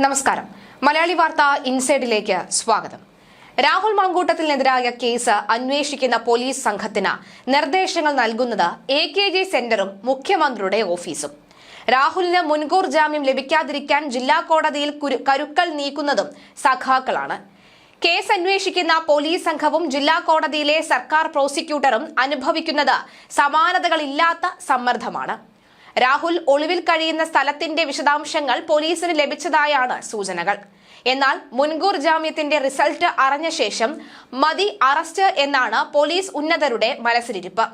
നമസ്കാരം. മലയാളി വാർത്ത ഇൻസൈഡിലേക്ക് സ്വാഗതം. രാഹുൽ മങ്കൂട്ടത്തിനെതിരായ കേസ് അന്വേഷിക്കുന്ന പോലീസ് സംഘത്തിന് നിർദ്ദേശങ്ങൾ നൽകുന്നത് എ കെ ജി സെന്ററും മുഖ്യമന്ത്രിയുടെ ഓഫീസും. രാഹുലിന് മുൻകൂർ ജാമ്യം ലഭിക്കാതിരിക്കാൻ ജില്ലാ കോടതിയിൽ കുരു- കരുക്കൾ നീക്കുന്നതും സഖാക്കളാണ്. കേസ് അന്വേഷിക്കുന്ന പോലീസ് സംഘവും ജില്ലാ കോടതിയിലെ സർക്കാർ പ്രോസിക്യൂട്ടറും അനുഭവിക്കുന്നത് സമാനതകളില്ലാത്ത സമ്മർദ്ദമാണ്. രാഹുൽ ഒളിവിൽ കഴിയുന്ന സ്ഥലത്തിന്റെ വിശദാംശങ്ങൾ പോലീസിന് ലഭിച്ചതായാണ് സൂചനകൾ. എന്നാൽ മുൻകൂർ ജാമ്യത്തിന്റെ റിസൾട്ട് അറിഞ്ഞ ശേഷം മതി അറസ്റ്റ് എന്നാണ് പോലീസ് ഉന്നതരുടെ മനസ്സിലിരിപ്പ്.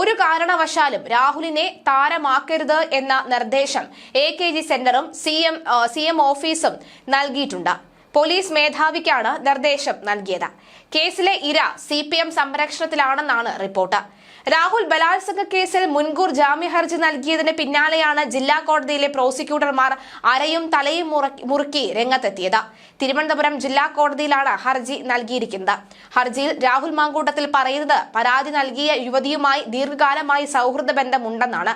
ഒരു കാരണവശാലും രാഹുലിനെ താരമാക്കരുത് എന്ന നിർദ്ദേശം എ കെ ജി സെന്ററും സി എം സി എം ഓഫീസും നൽകിയിട്ടുണ്ട്. പോലീസ് മേധാവിക്കാണ് നിർദ്ദേശം നൽകിയത്. കേസിലെ ഇര സി പി എം സംരക്ഷണത്തിലാണെന്നാണ് റിപ്പോർട്ട്. രാഹുൽ ബലാത്സംഗ കേസിൽ മുൻകൂർ ജാമ്യ ഹർജി നൽകിയതിന് പിന്നാലെയാണ് ജില്ലാ കോടതിയിലെ പ്രോസിക്യൂട്ടർമാർ അരയും തലയും മുറുക്കി രംഗത്തെത്തിയത്. തിരുവനന്തപുരം ജില്ലാ കോടതിയിലാണ് ഹർജി നൽകിയിരിക്കുന്നത്. ഹർജിയിൽ രാഹുൽ മാങ്കൂട്ടത്തിൽ പറയുന്നത് പരാതി നൽകിയ യുവതിയുമായി ദീർഘകാലമായി സൗഹൃദ ബന്ധമുണ്ടെന്നാണ്.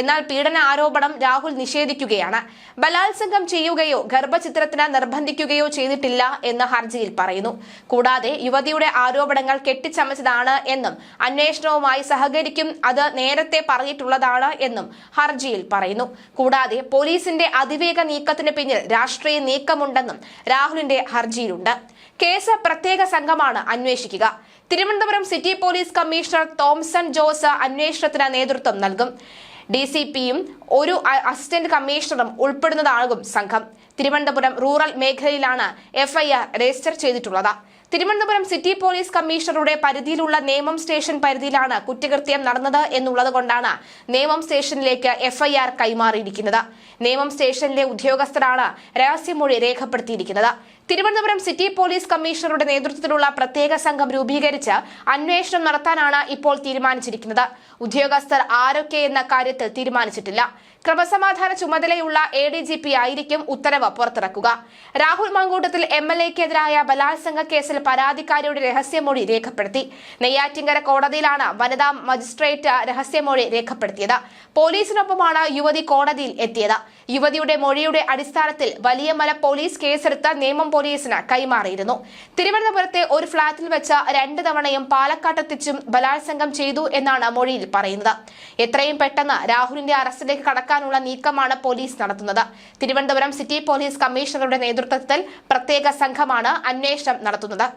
എന്നാൽ പീഡന ആരോപണം രാഹുൽ നിഷേധിക്കുകയാണ്. ബലാത്സംഗം ചെയ്യുകയോ ഗർഭചിത്രത്തിന് നിർബന്ധിക്കുകയോ ചെയ്തിട്ടില്ല എന്ന് ഹർജിയിൽ പറയുന്നു. കൂടാതെ യുവതിയുടെ ആരോപണങ്ങൾ കെട്ടിച്ചമച്ചതാണ് എന്നും അന്വേഷണവുമായി സഹകരിക്കും അത് നേരത്തെ പറഞ്ഞിട്ടുള്ളതാണ് എന്നും ഹർജിയിൽ പറയുന്നു. കൂടാതെ പോലീസിന്റെ അതിവേഗ നീക്കത്തിന് പിന്നിൽ രാഷ്ട്രീയ നീക്കമുണ്ടെന്നും രാഹുലിന്റെ ഹർജിയിലുണ്ട്. കേസ് പ്രത്യേക സംഘമാണ് അന്വേഷിക്കുക. Thiruvananthapuram city police commissioner Thomson Jose അന്വേഷണത്തിന് നേതൃത്വം നൽകും. ഡി സി പിയും ഒരു അസിസ്റ്റന്റ് കമ്മീഷണറും ഉൾപ്പെടുന്നതാകും സംഘം. തിരുവനന്തപുരം റൂറൽ മേഖലയിലാണ് എഫ്ഐആർ രജിസ്റ്റർ ചെയ്തിട്ടുള്ളത്. തിരുവനന്തപുരം സിറ്റി പോലീസ് കമ്മീഷണറുടെ പരിധിയിലുള്ള നേമം സ്റ്റേഷൻ പരിധിയിലാണ് കുറ്റകൃത്യം നടന്നത് എന്നുള്ളതുകൊണ്ടാണ് നേമം സ്റ്റേഷനിലേക്ക് എഫ്ഐആർ കൈമാറിയിരിക്കുന്നത്. നേമം സ്റ്റേഷനിലെ ഉദ്യോഗസ്ഥരാണ് രഹസ്യമൊഴി രേഖപ്പെടുത്തിയിരിക്കുന്നത്. തിരുവനന്തപുരം സിറ്റി പോലീസ് കമ്മീഷണറുടെ നേതൃത്വത്തിലുള്ള പ്രത്യേക സംഘം രൂപീകരിച്ച് അന്വേഷണം നടത്താനാണ് ഇപ്പോൾ തീരുമാനിച്ചിരിക്കുന്നത്. ഉദ്യോഗസ്ഥർ ആരൊക്കെ എന്ന കാര്യത്തിൽ തീരുമാനിച്ചിട്ടില്ല. ക്രമസമാധാന ചുമതലയുള്ള എ ഡി ജി പി ആയിരിക്കും ഉത്തരവ് പുറത്തിറക്കുക. രാഹുൽ മാങ്കൂട്ടത്തിൽ എം എൽ എക്കെതിരായ ബലാത്സംഗ കേസിൽ പരാതിക്കാരിയുടെ രഹസ്യമൊഴി രേഖപ്പെടുത്തി. നെയ്യാറ്റിങ്കര കോടതിയിലാണ് വനിതാ മജിസ്ട്രേറ്റ് രഹസ്യമൊഴി രേഖപ്പെടുത്തിയത്. പോലീസിനൊപ്പമാണ് യുവതി കോടതിയിൽ എത്തിയത്. യുവതിയുടെ മൊഴിയുടെ അടിസ്ഥാനത്തിൽ വലിയമല പോലീസ് കേസെടുത്ത് നേമം പോലീസിന് കൈമാറിയിരുന്നു. തിരുവനന്തപുരത്തെ ഒരു ഫ്ളാറ്റിൽ വെച്ച് രണ്ട് തവണയും പാലക്കാട്ടെത്തിച്ചും ബലാത്സംഗം ചെയ്തു എന്നാണ് മൊഴിയിൽ പറയുന്നത്. എത്രയും പെട്ടെന്ന് രാഹുലിന്റെ അറസ്റ്റിലേക്ക് കടക്കാനുള്ള നീക്കമാണ് പോലീസ് നടത്തുന്നത്. തിരുവനന്തപുരം സിറ്റി പോലീസ് കമ്മീഷണറുടെ നേതൃത്വത്തിൽ പ്രത്യേക സംഘമാണ് അന്വേഷണം നടത്തുന്നത്.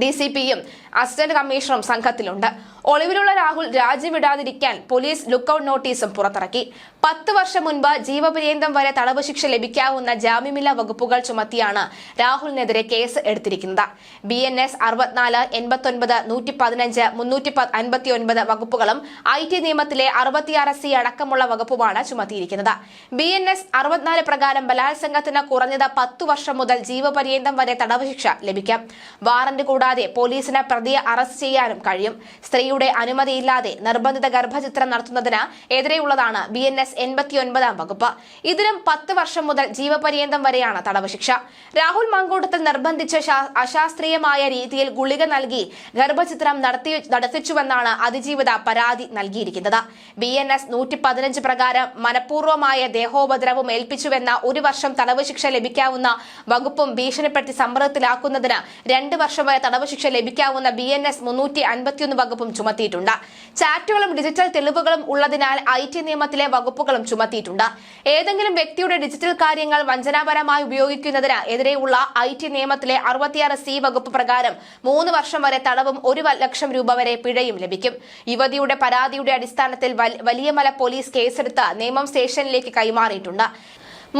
ഡി സി പിയും അസിസ്റ്റന്റ് കമ്മീഷണറും സംഘത്തിലുണ്ട്. ഒളിവിലുള്ള രാഹുൽ രാജ്യവിടാതിരിക്കാൻ പോലീസ് ലുക്കൌട്ട് നോട്ടീസും പുറത്തിറക്കി. പത്ത് വർഷം മുൻപ് ജീവപര്യന്തം വരെ തടവ് ശിക്ഷ ലഭിക്കാവുന്ന ജാമ്യമില്ല വകുപ്പുകൾ ചുമത്തിയാണ് രാഹുലിനെതിരെ കേസ് എടുത്തിരിക്കുന്നത്. ബി എൻ എസ് അറുപത്തിനാല് എൺപത്തൊൻപത് നൂറ്റി പതിനഞ്ച് മുന്നൂറ്റി അൻപത്തി ഒൻപത് വകുപ്പുകളും ഐ ടി നിയമത്തിലെ അറുപത്തിയാറ് സി അടക്കമുള്ള വകുപ്പുമാണ് ചുമത്തിയിരിക്കുന്നത്. ബി എൻ എസ് അറുപത്തിനാല് പ്രകാരം ബലാത്സംഗത്തിന് കുറഞ്ഞത് പത്തു വർഷം മുതൽ ജീവപര്യന്തം വരെ തടവ് ശിക്ഷ ലഭിക്കാം. വാറന്റ് കൂടാതെ പോലീസിന് പ്രതിയെ അറസ്റ്റ് ചെയ്യാനും കഴിയും. സ്ത്രീയുടെ അനുമതിയില്ലാതെ നിർബന്ധിത ഗർഭചിത്രം നടത്തുന്നതിന് എതിരെയുള്ളതാണ് ബി എൻ എസ് എൺപത്തിയൊൻപതാം വകുപ്പ്. ഇതിനും പത്ത് വർഷം മുതൽ ജീവപര്യന്തം വരെയാണ് തടവ് ശിക്ഷ. രാഹുൽ മങ്കൂട്ടത്തിൽ നിർബന്ധിച്ച അശാസ്ത്രീയമായ രീതിയിൽ ഗുളിക നൽകി ഗർഭചിത്രം നടത്തി നടത്തിച്ചുവെന്നാണ് അതിജീവിത പരാതി നൽകിയിരിക്കുന്നത്. ബി എൻ എസ് നൂറ്റി പതിനഞ്ച് പ്രകാരം മനഃപൂർവമായ ദേഹോപദ്രവം ഏൽപ്പിച്ചുവെന്ന ഒരു വർഷം തടവ് ശിക്ഷ ലഭിക്കാവുന്ന വകുപ്പും ഭീഷണിപ്പെടുത്തി സമ്മർദ്ദത്തിലാക്കുന്നതിന് രണ്ട് വർഷം വരെ തടവ് ശിക്ഷ ലഭിക്കാവുന്ന ബി എൻ എസ് മുന്നൂറ്റി അൻപത്തിയൊന്ന് വകുപ്പും ചുമത്തിയിട്ടുണ്ട്. ചാറ്റുകളും ഡിജിറ്റൽ തെളിവുകളും ഉള്ളതിനാൽ ഐ ടി നിയമത്തിലെ വകുപ്പുകളും ചുമത്തിയിട്ടുണ്ട്. ഏതെങ്കിലും വ്യക്തിയുടെ ഡിജിറ്റൽ കാര്യങ്ങൾ വഞ്ചനാപരമായി ഉപയോഗിക്കുന്നതിന് എതിരെയുള്ള ഐ ടി നിയമത്തിലെ അറുപത്തിയാറ് സി വകുപ്പ് പ്രകാരം മൂന്ന് വർഷം വരെ തടവും ഒരു ലക്ഷം രൂപ വരെ പിഴയും ലഭിക്കും. യുവതിയുടെ പരാതിയുടെ അടിസ്ഥാനത്തിൽ വലിയമല പോലീസ് കേസെടുത്ത് നിയമം സ്റ്റേഷനിലേക്ക് കൈമാറിയിട്ടുണ്ട്.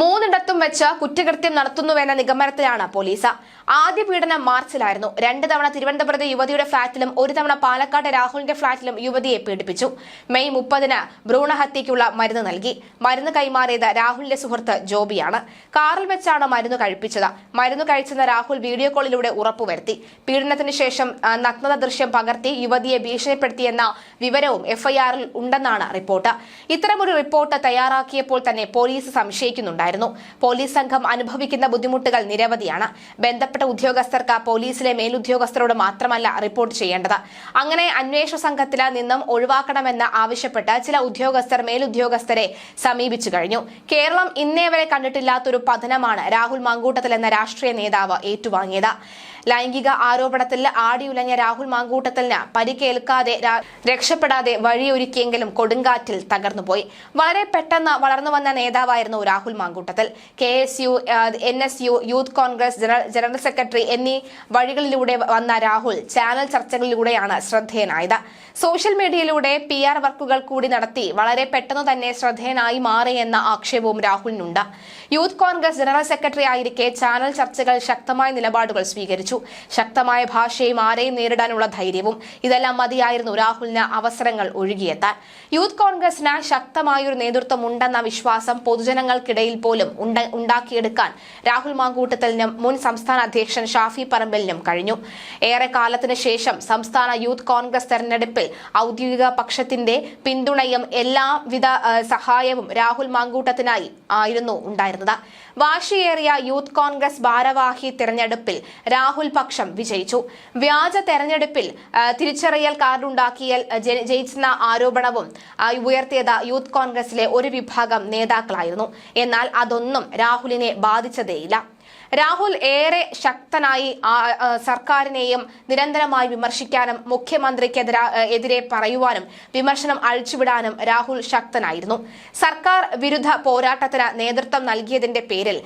മൂന്നിടത്തും വെച്ച് കുറ്റകൃത്യം നടത്തുന്നുവെന്ന നിഗമനത്തിലാണ് പോലീസ്. ആദ്യ പീഡനം മാർച്ചിലായിരുന്നു. രണ്ട് തവണ തിരുവനന്തപുരത്തെ യുവതിയുടെ ഫ്ളാറ്റിലും ഒരു തവണ പാലക്കാട് രാഹുലിന്റെ ഫ്ളാറ്റിലും യുവതിയെ പീഡിപ്പിച്ചു. മെയ് മുപ്പതിന് ഭ്രൂണഹത്യയ്ക്കുള്ള മരുന്ന് നൽകി. മരുന്ന് കൈമാറിയത് രാഹുലിന്റെ സുഹൃത്ത് ജോബിയാണ്. കാറിൽ വെച്ചാണ് മരുന്ന് കഴിപ്പിച്ചത്. മരുന്ന് കഴിച്ചെന്ന് രാഹുൽ വീഡിയോ കോളിലൂടെ ഉറപ്പുവരുത്തി. പീഡനത്തിന് ശേഷം നഗ്നത ദൃശ്യം പകർത്തി യുവതിയെ ഭീഷണിപ്പെടുത്തിയെന്ന വിവരവും എഫ്ഐആറിൽ ഉണ്ടെന്നാണ് റിപ്പോർട്ട്. ഇത്തരമൊരു റിപ്പോർട്ട് തയ്യാറാക്കിയപ്പോൾ തന്നെ പോലീസ് സംശയിക്കുന്നുണ്ടായിരുന്നു. പോലീസ് സംഘം അനുഭവിക്കുന്ന ബുദ്ധിമുട്ടുകൾ നിരവധിയാണ്. ബന്ധപ്പെട്ട ഉദ്യോഗസ്ഥർക്ക് പോലീസിലെ മേലുദ്യോഗസ്ഥരോട് മാത്രമല്ല റിപ്പോർട്ട് ചെയ്യേണ്ടത്. അങ്ങനെ അന്വേഷണ സംഘത്തിൽ നിന്നും ഒഴിവാക്കണമെന്ന് ആവശ്യപ്പെട്ട് ചില ഉദ്യോഗസ്ഥർ മേലുദ്യോഗസ്ഥരെ സമീപിച്ചു കഴിഞ്ഞു. കേരളം ഇന്നേ വരെ കണ്ടിട്ടില്ലാത്തൊരു പതനമാണ് രാഹുൽ മാങ്കൂട്ടത്തിൽ എന്ന രാഷ്ട്രീയ നേതാവ് ഏറ്റുവാങ്ങിയത്. ലൈംഗിക ആരോപണത്തിൽ ആടിയുലഞ്ഞ രാഹുൽ മാങ്കൂട്ടത്തിന് പരിക്കേൽക്കാതെ രക്ഷപ്പെടാതെ വഴിയൊരുക്കിയെങ്കിലും കൊടുങ്കാറ്റിൽ തകർന്നുപോയി. വളരെ പെട്ടെന്ന് വളർന്നു വന്ന നേതാവായിരുന്നു Rahul Mankoottathil. K S U N S U youth Congress general general secretary എന്നീ വഴികളിലൂടെ വന്ന രാഹുൽ ചാനൽ ചർച്ചകളിലൂടെയാണ് ശ്രദ്ധേയനായത്. സോഷ്യൽ മീഡിയയിലൂടെ പി ആർ വർക്കുകൾ കൂടി നടത്തി വളരെ പെട്ടെന്ന് തന്നെ ശ്രദ്ധേയനായി മാറിയെന്ന ആക്ഷേപവും രാഹുലിനുണ്ട്. യൂത്ത് കോൺഗ്രസ് ജനറൽ സെക്രട്ടറി ആയിരിക്കെ ചാനൽ ചർച്ചകൾ ശക്തമായ നിലപാടുകൾ സ്വീകരിച്ചു. ശക്തമായ ഭാഷയും ആരെയും നേരിടാനുള്ള ധൈര്യവും ഇതെല്ലാം മതിയായിരുന്നു രാഹുലിന് അവസരങ്ങൾ ഒഴുകിയെത്താൻ. യൂത്ത് കോൺഗ്രസിന് ശക്തമായൊരു നേതൃത്വം ഉണ്ടെന്ന വിശ്വാസം പൊതുജനങ്ങൾക്കിടയിൽ പോലും ഉണ്ട- ഉണ്ടാക്കിയെടുക്കാൻ രാഹുൽ മാങ്കൂട്ടത്തലിനും മുൻ സംസ്ഥാന അധ്യക്ഷൻ ഷാഫി പറമ്പലിനും കഴിഞ്ഞു. ഏറെ കാലത്തിന് ശേഷം സംസ്ഥാന യൂത്ത് കോൺഗ്രസ് തെരഞ്ഞെടുപ്പിൽ ഔദ്യോഗിക പക്ഷത്തിന്റെ പിന്തുണയും എല്ലാവിധ സഹായവും രാഹുൽ മാങ്കൂട്ടത്തിനായി ആയിരുന്നു ഉണ്ടായിരുന്നത്. വാശിയേറിയ യൂത്ത് കോൺഗ്രസ് ഭാരവാഹി തെരഞ്ഞെടുപ്പിൽ രാഹുൽ പക്ഷം വിജയിച്ചു. വ്യാജ തെരഞ്ഞെടുപ്പിൽ തിരിച്ചറിയൽ കാർഡുണ്ടാക്കിയാൽ ജയിച്ചെന്ന ആരോപണവും ഉയർത്തിയത് യൂത്ത് കോൺഗ്രസിലെ ഒരു വിഭാഗം നേതാക്കളായിരുന്നു. എന്നാൽ അതൊന്നും രാഹുലിനെ ബാധിച്ചതേയില്ല. രാഹുൽ ഏറെ ശക്തനായി സർക്കാരിനെയും നിരന്തരമായി വിമർശിക്കാനും മുഖ്യമന്ത്രിക്കെതിരെ എതിരെ പറയുവാനും വിമർശനം അഴിച്ചുവിടാനും രാഹുൽ ശക്തനായിരുന്നു. സർക്കാർ വിരുദ്ധ പോരാട്ടത്തിന് നേതൃത്വം നൽകിയതിന്റെ പേരിൽ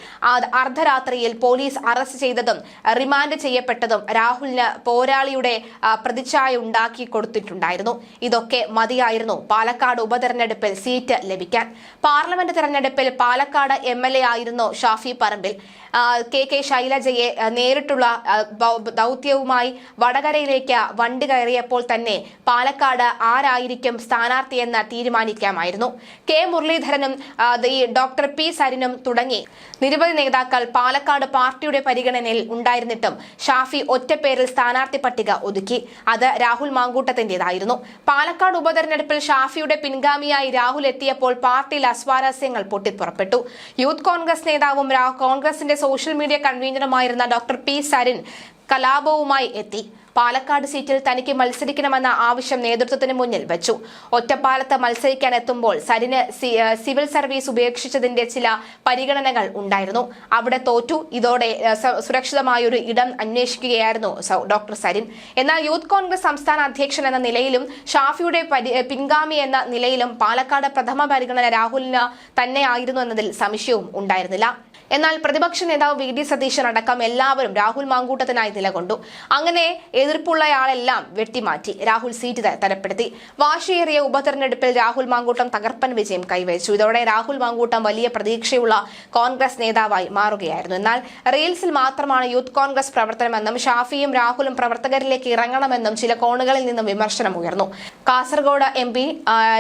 അർദ്ധരാത്രിയിൽ പോലീസ് അറസ്റ്റ് ചെയ്തതും റിമാൻഡ് ചെയ്യപ്പെട്ടതും രാഹുലിന് പോരാളിയുടെ പ്രതിച്ഛായ ഉണ്ടാക്കി കൊടുത്തിട്ടുണ്ടായിരുന്നു. ഇതൊക്കെ മതിയായിരുന്നു പാലക്കാട് ഉപതെരഞ്ഞെടുപ്പിൽ സീറ്റ് ലഭിക്കാൻ. പാർലമെന്റ് തെരഞ്ഞെടുപ്പിൽ പാലക്കാട് എം ആയിരുന്നു ഷാഫി പറമ്പിൽ. കെ കെ ശൈലജയെ നേരിട്ടുള്ള ദൗത്യവുമായി വടകരയിലേക്ക് വണ്ടി കയറിയപ്പോൾ തന്നെ പാലക്കാട് ആരായിരിക്കും സ്ഥാനാർത്ഥിയെന്ന് തീരുമാനിക്കാമായിരുന്നു. കെ മുരളീധരനും ഡോക്ടർ പി സരിനും തുടങ്ങി. നിരവധി നേതാക്കൾ പാലക്കാട് പാർട്ടിയുടെ പരിഗണനയിൽ ഉണ്ടായിരുന്നിട്ടും ഷാഫി ഒറ്റപ്പേരിൽ സ്ഥാനാർത്ഥി പട്ടിക ഒതുക്കി. അത് രാഹുൽ മാങ്കൂട്ടത്തിന്റേതായിരുന്നു. പാലക്കാട് ഉപതെരഞ്ഞെടുപ്പിൽ ഷാഫിയുടെ പിൻഗാമിയായി രാഹുൽ എത്തിയപ്പോൾ പാർട്ടിയിൽ അസ്വാരസ്യങ്ങൾ പൊട്ടിപ്പുറപ്പെട്ടു. യൂത്ത് കോൺഗ്രസ് നേതാവും കോൺഗ്രസിന്റെ സോഷ്യൽ മീഡിയ കൺവീനറുമായിരുന്ന ഡോക്ടർ പി സരിൻ കലാപവുമായി എത്തി. പാലക്കാട് സീറ്റിൽ തനിക്ക് മത്സരിക്കണമെന്ന ആവശ്യം നേതൃത്വത്തിന് മുന്നിൽ വെച്ചു. ഒറ്റപ്പാലത്ത് മത്സരിക്കാൻ എത്തുമ്പോൾ സരിന് സിവിൽ സർവീസ് ഉപേക്ഷിച്ചതിന്റെ ചില പരിഗണനകൾ ഉണ്ടായിരുന്നു. അവിടെ തോറ്റു. ഇതോടെ സുരക്ഷിതമായൊരു ഇടം അന്വേഷിക്കുകയായിരുന്നു ഡോക്ടർ സരിൻ എന്നാൽ യൂത്ത് കോൺഗ്രസ് സംസ്ഥാന അധ്യക്ഷൻ എന്ന നിലയിലും ഷാഫിയുടെ പിൻഗാമി എന്ന നിലയിലും പാലക്കാട് പ്രഥമ പരിഗണന രാഹുലിന് തന്നെയായിരുന്നു എന്നതിൽ സംശയവും ഉണ്ടായിരുന്നില്ല. എന്നാൽ പ്രതിപക്ഷ നേതാവ് വി ഡി സതീശൻ അടക്കം എല്ലാവരും രാഹുൽ മാങ്കൂട്ടത്തിനായി നിലകൊണ്ടു. അങ്ങനെ എതിർപ്പുള്ളയാളെല്ലാം വെട്ടിമാറ്റി രാഹുൽ സീറ്റ് തരപ്പെടുത്തി. വാശിയേറിയ ഉപതെരഞ്ഞെടുപ്പിൽ രാഹുൽ മാങ്കൂട്ടം തകർപ്പൻ വിജയം കൈവരിച്ചു. ഇതോടെ രാഹുൽ മാങ്കൂട്ടം വലിയ പ്രതീക്ഷയുള്ള കോൺഗ്രസ് നേതാവായി മാറുകയായിരുന്നു. എന്നാൽ റീൽസിൽ മാത്രമാണ് യൂത്ത് കോൺഗ്രസ് പ്രവർത്തനമെന്നും ഷാഫിയും രാഹുലും പ്രവർത്തകരിലേക്ക് ഇറങ്ങണമെന്നും ചില കോണുകളിൽ നിന്നും വിമർശനം ഉയർന്നു. കാസർഗോഡ് എം പി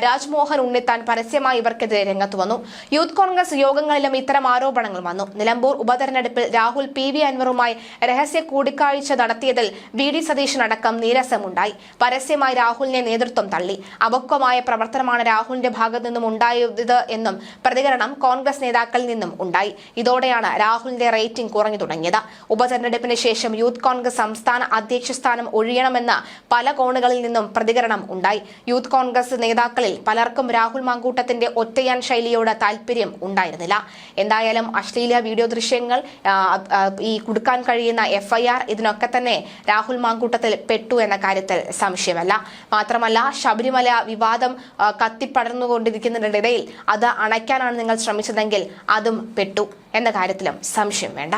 രാജ്മോഹൻ ഉണ്ണിത്താൻ പരസ്യമായി ഇവർക്കെതിരെ രംഗത്ത് വന്നു. യൂത്ത് കോൺഗ്രസ് യോഗങ്ങളിലും ഇത്തരം ആരോപണങ്ങൾ വന്നു. നിലമ്പൂർ ഉപതെരഞ്ഞെടുപ്പിൽ രാഹുൽ പി വി അൻവറുമായി രഹസ്യ കൂടിക്കാഴ്ച നടത്തിയതിൽ വി ഡി സതീശനടക്കം നീരസമുണ്ടായി. പരസ്യമായി രാഹുലിനെ നേതൃത്വം തള്ളി. അപക്വമായ പ്രവർത്തനമാണ് രാഹുലിന്റെ ഭാഗത്തു നിന്നും ഉണ്ടായത് എന്നും പ്രതികരണം കോൺഗ്രസ് നേതാക്കളിൽ നിന്നും ഉണ്ടായി. ഇതോടെയാണ് രാഹുലിന്റെ റേറ്റിംഗ് കുറഞ്ഞു തുടങ്ങിയത്. ഉപതെരഞ്ഞെടുപ്പിന് ശേഷം യൂത്ത് കോൺഗ്രസ് സംസ്ഥാന അധ്യക്ഷ സ്ഥാനം ഒഴിയണമെന്ന് പല കോണുകളിൽ നിന്നും പ്രതികരണം ഉണ്ടായി. യൂത്ത് കോൺഗ്രസ് നേതാക്കളിൽ പലർക്കും രാഹുൽ മാങ്കൂട്ടത്തിന്റെ ഒറ്റയാൻ ശൈലിയോട് താല്പര്യം ഉണ്ടായിരുന്നില്ല. എന്തായാലും അശ്ലീല വീഡിയോ ദൃശ്യങ്ങൾ ഈ കൊടുക്കാൻ കഴിയുന്ന എഫ്ഐആർ ഇതിനൊക്കെ തന്നെ രാഹുൽ മാങ്കൂട്ടത്തിൽ പെട്ടു എന്ന കാര്യത്തിൽ സംശയമല്ല. മാത്രമല്ല ശബരിമല വിവാദം കത്തിപ്പടർന്നുകൊണ്ടിരിക്കുന്നതിനിടയിൽ അത് അണയ്ക്കാനാണ് നിങ്ങൾ ശ്രമിച്ചതെങ്കിൽ അതും പെട്ടു എന്ന കാര്യത്തിലും സംശയം വേണ്ട.